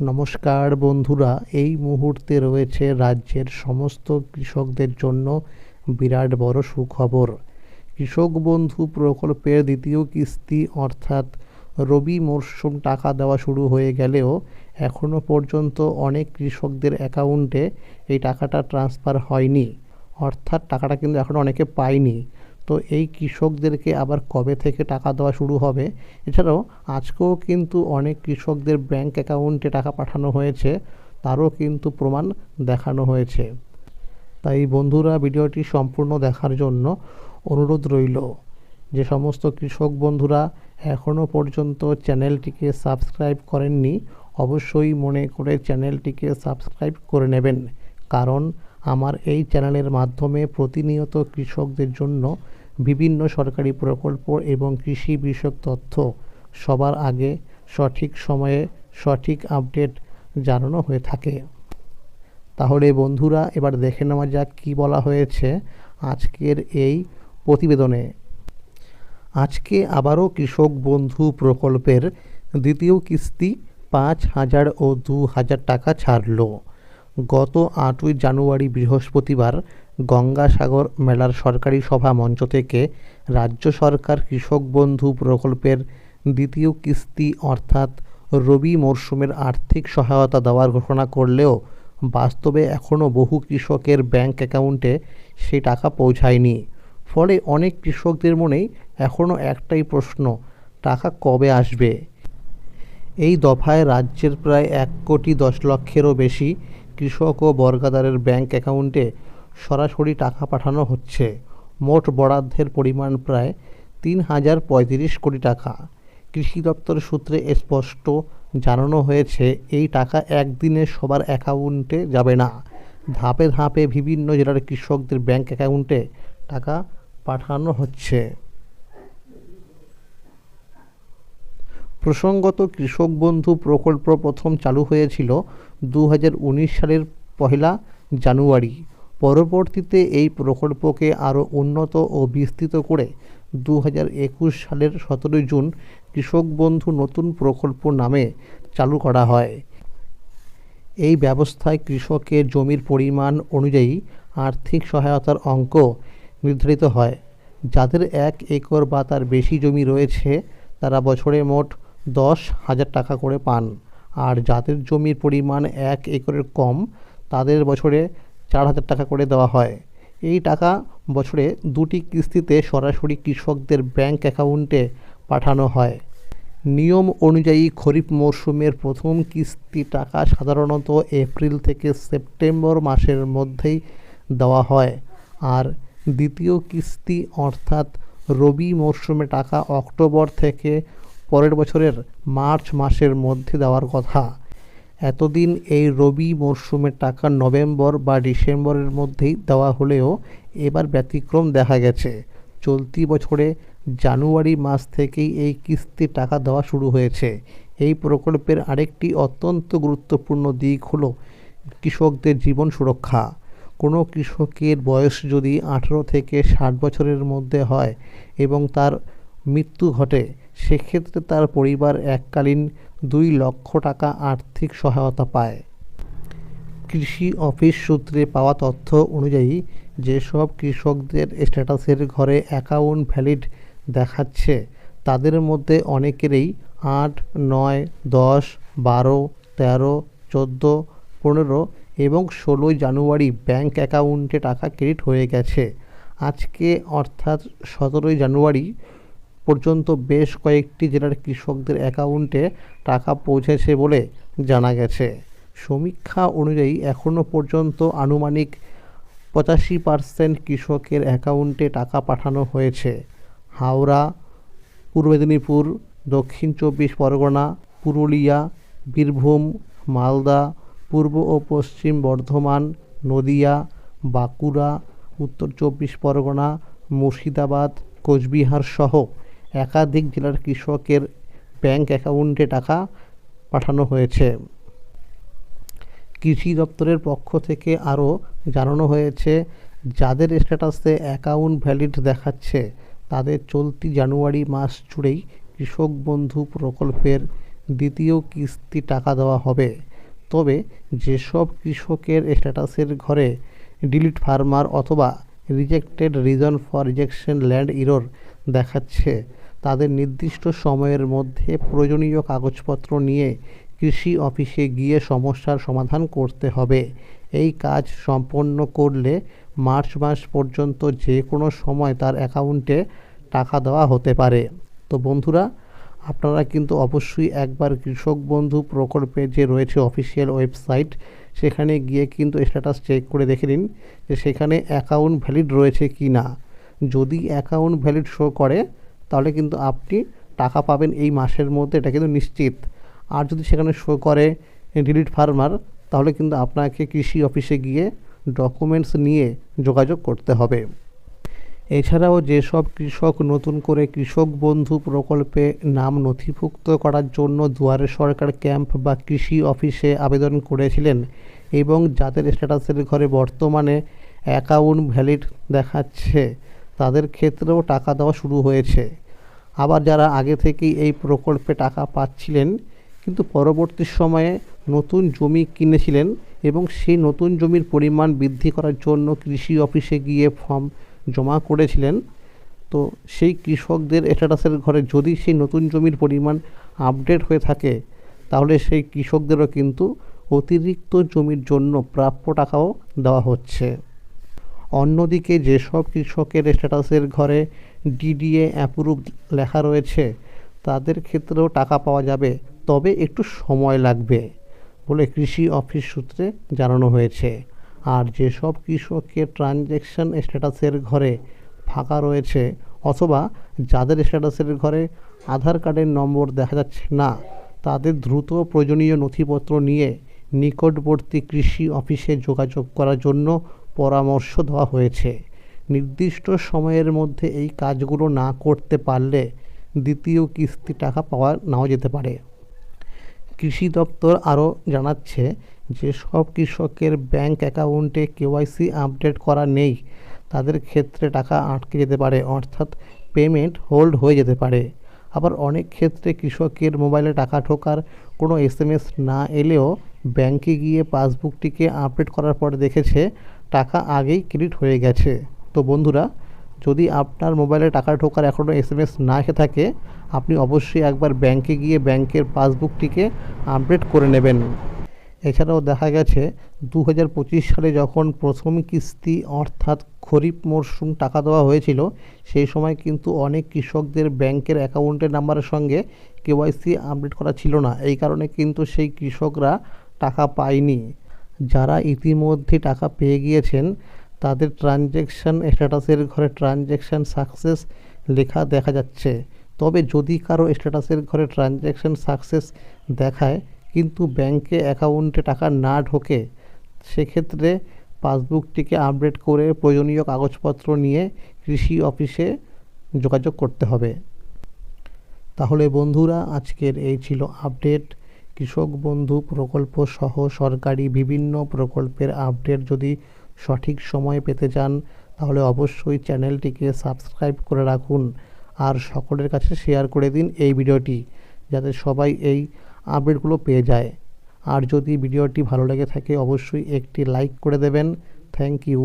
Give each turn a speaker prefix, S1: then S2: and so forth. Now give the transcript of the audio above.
S1: নমস্কার বন্ধুরা, এই মুহূর্তে রয়েছে রাজ্যের সমস্ত কৃষকদের জন্য বিরাট বড় সুখবর। কৃষক বন্ধু প্রকল্পের দ্বিতীয় কিস্তি অর্থাৎ রবি মরশুম টাকা দেওয়া শুরু হয়ে গেলেও এখনও পর্যন্ত অনেক কৃষকদের অ্যাকাউন্টে এই টাকাটা ট্রান্সফার হয়নি। অর্থাৎ টাকাটা কিন্তু এখনও অনেকে পায়নি। তো এই কৃষকদেরকে আবার কবে থেকে টাকা দেওয়া শুরু হবে? এছাড়াও আজকেও কিন্তু অনেক কৃষকদের ব্যাংক অ্যাকাউন্টে টাকা পাঠানো হয়েছে, তারও কিন্তু প্রমাণ দেখানো হয়েছে। তাই বন্ধুরা, ভিডিওটি সম্পূর্ণ দেখার জন্য অনুরোধ রইল। যে সমস্ত কৃষক বন্ধুরা এখনও পর্যন্ত চ্যানেলটিকে সাবস্ক্রাইব করেননি, অবশ্যই মনে করে চ্যানেলটিকে সাবস্ক্রাইব করে নেবেন। কারণ আমার এই চ্যানেলের মাধ্যমে প্রতিনিয়ত কৃষকদের জন্য বিভিন্ন সরকারি প্রকল্প এবং কৃষি বিষয়ক তথ্য সবার আগে সঠিক সময়ে সঠিক আপডেট জানানো হয়ে থাকে। তাহলে বন্ধুরা, এবার দেখে নেওয়া যাক কী বলা হয়েছে আজকের এই প্রতিবেদনে। আজকে আবারও কৃষক বন্ধু প্রকল্পের দ্বিতীয় কিস্তি পাঁচ হাজার ও দু হাজার টাকা ছাড়ল। গত আটই জানুয়ারি বৃহস্পতিবার গঙ্গাসাগর মেলার সরকারি সভা মঞ্চ থেকে রাজ্য সরকার কৃষক বন্ধু প্রকল্পের দ্বিতীয় কিস্তি অর্থাৎ রবি মরশুমের আর্থিক সহায়তা দেওয়ার ঘোষণা করলেও বাস্তবে এখনও বহু কৃষকের ব্যাংক অ্যাকাউন্টে সেই টাকা পৌঁছায়নি। ফলে অনেক কৃষকদের মনেই এখনও একটাই প্রশ্ন, টাকা কবে আসবে? এই দফায় রাজ্যের প্রায় এক কোটি দশ লক্ষেরও বেশি কৃষক ও বর্গাদারের ব্যাংক অ্যাকাউন্টে সরাসরি টাকা পাঠানো হচ্ছে। মোট বরাদ্দের পরিমাণ প্রায় তিন হাজার পঁয়ত্রিশ কোটি টাকা। কৃষি দপ্তর সূত্রে স্পষ্ট জানানো হয়েছে, এই টাকা একদিনে সবার অ্যাকাউন্টে যাবে না। ধাপে ধাপে বিভিন্ন জেলার কৃষকদের ব্যাংক অ্যাকাউন্টে টাকা পাঠানো হচ্ছে। প্রসঙ্গত কৃষক বন্ধু প্রকল্প প্রথম চালু হয়েছিল দু হাজার উনিশ সালের পহেলা জানুয়ারি। পরবর্তীতে এই প্রকল্পকে আরও উন্নত ও বিস্তৃত করে দু হাজার একুশ সালের সতেরোই জুন কৃষক বন্ধু নতুন প্রকল্প নামে চালু করা হয়। এই ব্যবস্থায় কৃষকের জমির পরিমাণ অনুযায়ী আর্থিক সহায়তার অঙ্ক নির্ধারিত হয়। যাদের এক একর বা তার বেশি জমি রয়েছে, তারা বছরে মোট দশ হাজার টাকা করে পান। আর যাদের জমির পরিমাণ এক একরের কম, তাদের বছরে চার হাজার টাকা করে দেওয়া হয়। এই টাকা বছরে দুটি কিস্তিতে সরাসরি কৃষকদের ব্যাংক অ্যাকাউন্টে পাঠানো হয়। নিয়ম অনুযায়ী খরিফ মরশুমের প্রথম কিস্তি টাকা সাধারণত এপ্রিল থেকে সেপ্টেম্বর মাসের মধ্যেই দেওয়া হয়। আর দ্বিতীয় কিস্তি অর্থাৎ রবি মরশুমে টাকা অক্টোবর থেকে পরের বছরের মার্চ মাসের মধ্যে দেওয়ার কথা। এতদিন এই রবি মরশুমের টাকা নভেম্বর বা ডিসেম্বরের মধ্যেই দেওয়া হলেও এবার ব্যতিক্রম দেখা গেছে। চলতি বছরে জানুয়ারি মাস থেকেই এই কিস্তির টাকা দেওয়া শুরু হয়েছে। এই প্রকল্পের আরেকটি অত্যন্ত গুরুত্বপূর্ণ দিক হলো কৃষকদের জীবন সুরক্ষা। কোনো কৃষকের বয়স যদি আঠেরো থেকে ষাট বছরের মধ্যে হয় এবং তার মৃত্যু ঘটে সেক্ষেত্রে তার পরিবার এককালীন দুই লক্ষ টাকা আর্থিক সহায়তা পায়। কৃষি অফিস সূত্রে পাওয়া তথ্য অনুযায়ী, যেসব কৃষকদের স্ট্যাটাসের ঘরে অ্যাকাউন্ট ভ্যালিড দেখাচ্ছে, তাদের মধ্যে অনেকেরই আট, নয়, দশ, বারো, তেরো, চোদ্দ, পনেরো এবং ষোলোই জানুয়ারি ব্যাংক অ্যাকাউন্টে টাকা ক্রেডিট হয়ে গেছে। আজকে অর্থাৎ সতেরোই জানুয়ারি পর্যন্ত বেশ কয়েকটি জেলার কৃষকদের অ্যাকাউন্টে টাকা পৌঁছেছে বলে জানা গেছে। সমীক্ষা অনুযায়ী এখনও পর্যন্ত আনুমানিক পঁচাশি পার্সেন্ট কৃষকের অ্যাকাউন্টে টাকা পাঠানো হয়েছে। হাওড়া, পূর্ব মেদিনীপুর, দক্ষিণ চব্বিশ পরগনা, পুরুলিয়া, বীরভূম, মালদা, পূর্ব ও পশ্চিম বর্ধমান, নদিয়া, বাঁকুড়া, উত্তর চব্বিশ পরগনা, মুর্শিদাবাদ, কোচবিহার সহ একাধিক জেলার কৃষকের ব্যাংক অ্যাকাউন্টে টাকা পাঠানো হয়েছে। কৃষি দপ্তরের পক্ষ থেকে আরও জানানো হয়েছে, যাদের স্ট্যাটাসে অ্যাকাউন্ট ভ্যালিড দেখাচ্ছে, তাদের চলতি জানুয়ারি মাস জুড়েই কৃষক বন্ধু প্রকল্পের দ্বিতীয় কিস্তি টাকা দেওয়া হবে। তবে যেসব কৃষকের স্ট্যাটাসের ঘরে ডিলিট ফার্মার অথবা rejected reason for rejection land error দেখাচ্ছে তাদের নির্দিষ্ট সময়ের মধ্যে প্রয়োজনীয় কাগজপত্র নিয়ে কৃষি অফিসে গিয়ে সমস্যার সমাধান করতে হবে। এই কাজ সম্পন্ন করলে মার্চ মাস পর্যন্ত যে কোনো সময় তার অ্যাকাউন্টে টাকা দেওয়া হতে পারে। তো বন্ধুরা, আপনারা কিন্তু অবশ্যই একবার কৃষক বন্ধু প্রকল্পে যে রয়েছে অফিসিয়াল ওয়েবসাইট, সেখানে গিয়ে কিন্তু স্ট্যাটাস চেক করে দেখে নিন যে সেখানে অ্যাকাউন্ট ভ্যালিড রয়েছে কি না যদি অ্যাকাউন্ট ভ্যালিড শো করে তাহলে কিন্তু আপনি টাকা পাবেন এই মাসের মধ্যে, এটা কিন্তু নিশ্চিত। আর যদি সেখানে শো করে ডিলিট ফার্মার, তাহলে কিন্তু আপনাকে কৃষি অফিসে গিয়ে ডকুমেন্টস নিয়ে যোগাযোগ করতে হবে। এছাড়াও যেসব কৃষক নতুন করে কৃষক বন্ধু প্রকল্পে নাম নথিভুক্ত করার জন্য দুয়ারে সরকার ক্যাম্প বা কৃষি অফিসে আবেদন করেছিলেন এবং যাদের স্ট্যাটাসের ঘরে বর্তমানে অ্যাকাউন্ট ভ্যালিড দেখাচ্ছে তাদের ক্ষেত্রেও টাকা দেওয়া শুরু হয়েছে। আবার যারা আগে থেকেই এই প্রকল্পে টাকা পাচ্ছিলেন, কিন্তু পরবর্তী সময়ে নতুন জমি কিনেছিলেন এবং সেই নতুন জমির পরিমাণ বৃদ্ধি করার জন্য কৃষি অফিসে গিয়ে ফর্ম জমা করেছিলেন। তো সেই কৃষকদের স্ট্যাটাসের ঘরে যদি সেই নতুন জমির পরিমাণ আপডেট হয়ে থাকে, তাহলে সেই কৃষকদেরও কিন্তু অতিরিক্ত জমির জন্য প্রাপ্য টাকাও দেওয়া হচ্ছে। অন্যদিকে যেসব কৃষকের স্ট্যাটাসের ঘরে ডিডিএ অ্যাপ্রুভ লেখা রয়েছে, তাদের ক্ষেত্রেও টাকা পাওয়া যাবে, তবে একটু সময় লাগবে বলে কৃষি অফিস সূত্রে জানানো হয়েছে। আর যেসব কৃষকের ট্রানজ্যাকশান স্ট্যাটাসের ঘরে ফাঁকা রয়েছে অথবা যাদের স্ট্যাটাসের ঘরে আধার কার্ডের নম্বর দেখা যাচ্ছে না, তাদের দ্রুত প্রয়োজনীয় নথিপত্র নিয়ে নিকটবর্তী কৃষি অফিসে যোগাযোগ করার জন্য পরামর্শ দেওয়া হয়েছে। নির্দিষ্ট সময়ের মধ্যে এই কাজগুলো না করতে পারলে দ্বিতীয় কিস্তি টাকা পাওয়া নাও যেতে পারে। কৃষি দপ্তর আরও জানাচ্ছে যে, সব কৃষকের ব্যাংক অ্যাকাউন্টে কেওয়াইসি আপডেট করা নেই। তাদের ক্ষেত্রে টাকা আটকে যেতে পারে, অর্থাৎ পেমেন্ট হোল্ড হয়ে যেতে পারে। আবার অনেক ক্ষেত্রে কৃষকের মোবাইলে টাকা ঢোকার কোনো এস না এলেও ব্যাংকে গিয়ে পাসবুকটিকে আপডেট করার পর দেখেছে টাকা আগেই ক্রেডিট হয়ে গেছে। তো বন্ধুরা, যদি আপনার মোবাইলে টাকা ঢোকার এখনও এস এম এস না এসে থাকে, আপনি অবশ্যই একবার ব্যাংকে গিয়ে ব্যাংকের পাসবুকটিকে আপডেট করে নেবেন। এছাড়াও দেখা গেছে দু হাজার পঁচিশ সালে যখন প্রথম কিস্তি অর্থাৎ খরিফ মরশুম টাকা দেওয়া হয়েছিল, সেই সময় কিন্তু অনেক কৃষকদের ব্যাংকের অ্যাকাউন্টের নাম্বারের সঙ্গে কেওয়াইসি আপডেট করা ছিল না। এই কারণে কিন্তু সেই কৃষকরা টাকা পায়নি। যারা ইতিমধ্যে টাকা পেয়ে গিয়েছেন, তাদের ট্রানজ্যাকশান স্ট্যাটাসের ঘরে ট্রানজ্যাকশান সাকসেস লেখা দেখা যাচ্ছে। তবে যদি কারও স্ট্যাটাসের ঘরে ট্রানজ্যাকশান সাকসেস দেখায়, কিন্তু ব্যাংকে অ্যাকাউন্টে টাকা না ঢোকে, সেক্ষেত্রে পাসবুকটিকে আপডেট করে প্রয়োজনীয় কাগজপত্র নিয়ে কৃষি অফিসে যোগাযোগ করতে হবে। তাহলে বন্ধুরা, আজকের এই ছিল আপডেট কৃষক বন্ধু প্রকল্প সহ সরকারি বিভিন্ন প্রকল্পের আপডেট যদি সঠিক সময়ে পেতে চান, তাহলে অবশ্যই চ্যানেলটিকে সাবস্ক্রাইব করে রাখুন আর সকলের কাছে শেয়ার করে দিন এই ভিডিওটি, যাতে সবাই এই আপডেটগুলো পেয়ে যায়। আর যদি ভিডিওটি ভালো লেগে থাকে, অবশ্যই একটি লাইক করে দেবেন। Thank you.